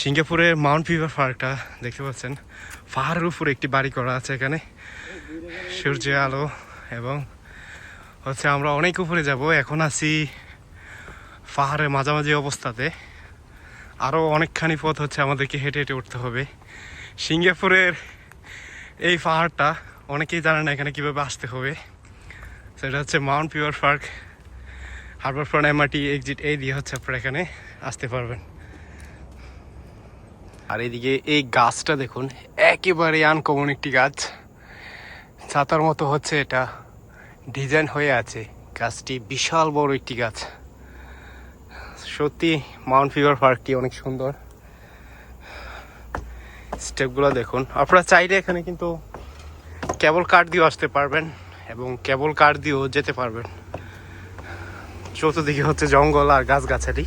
সিঙ্গাপুরের Mount fever পার্কটা দেখতে পাচ্ছেন। পাহাড়ের উপরে একটি বাড়ি করা আছে এখানে। সূর্যের আলো এবং হচ্ছে আমরা অনেক উপরে যাব। এখন আছি পাহাড়ের মাঝামাঝি অবস্থাতে। আরও অনেকখানি পথ হচ্ছে আমাদেরকে হেঁটে হেঁটে উঠতে হবে। সিঙ্গাপুরের এই পাহাড়টা অনেকেই জানে না এখানে কীভাবে আসতে হবে। সেটা হচ্ছে Mount Faber Park, Harbour Front, MRT, exit, এই দিয়ে হচ্ছে আপনারা এখানে আসতে পারবেন। আর এদিকে এই গাছটা দেখুন, একেবারে আনকমন একটি গাছ। ছাতার মতো হচ্ছে এটা। ডিজাইন হয়ে আছে। গাছটি বিশাল বড় একটি গাছ। সত্যি মাউন্ট ফিভার পার্কটি অনেক সুন্দর। স্টেপগুলো দেখুন। আপনারা চাইলে এখানে কিন্তু কেবল কার দিয়েও আসতে পারবেন এবং কেবল কার দিয়েও যেতে পারবেন। চতুর্দিকে হচ্ছে জঙ্গল আর গাছগাছালি।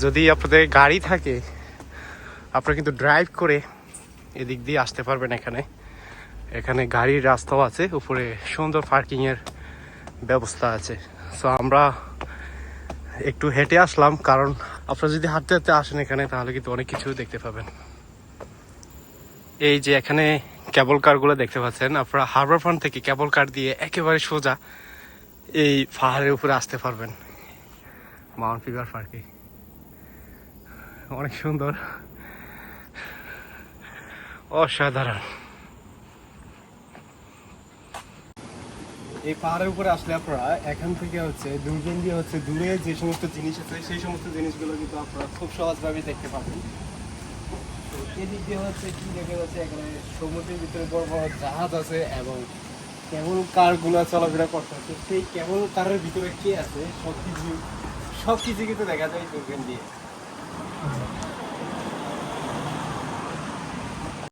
যদি আপনাদের গাড়ি থাকে আপনারা কিন্তু ড্রাইভ করে এদিক দিয়ে আসতে পারবেন এখানে। এখানে গাড়ির রাস্তাও আছে, উপরে সুন্দর পার্কিংয়ের ব্যবস্থা আছে। সো আমরা একটু হেঁটে আসলাম, কারণ আপনারা যদি হাঁটতে হাঁটতে আসেন এখানে, তাহলে কিন্তু অনেক কিছু দেখতে পাবেন। এই যে এখানে কেবল কারগুলো দেখতে পাচ্ছেন, আপনারা হারবার ফ্রন্ট থেকে কেবল কার দিয়ে একেবারে সোজা এই পাহাড়ের উপরে আসতে পারবেন। মাউন্ট ফিগার পার্কে অনেক সুন্দর। অসাধারণ। এই পাহাড়ের উপরে আসলে আপনারা এখান থেকে হচ্ছে দূরবীন দিয়ে হচ্ছে দূরে যে সমস্ত জিনিস আছে, সেই সমস্ত জিনিসগুলো কিন্তু আপনারা খুব সহজভাবে দেখতে পাবেন। এদিক দিয়ে হচ্ছে কি দেখে যাচ্ছে, এখানে সমুদ্রের ভিতরে বড় বড় জাহাজ আছে এবং কেবল কারগুলো চলাফেরা করতেছে সেই কেবল কারের ভিতরে কে আছে সব কিছু সব কিছু কিন্তু দেখা যায় দূরবীন দিয়ে।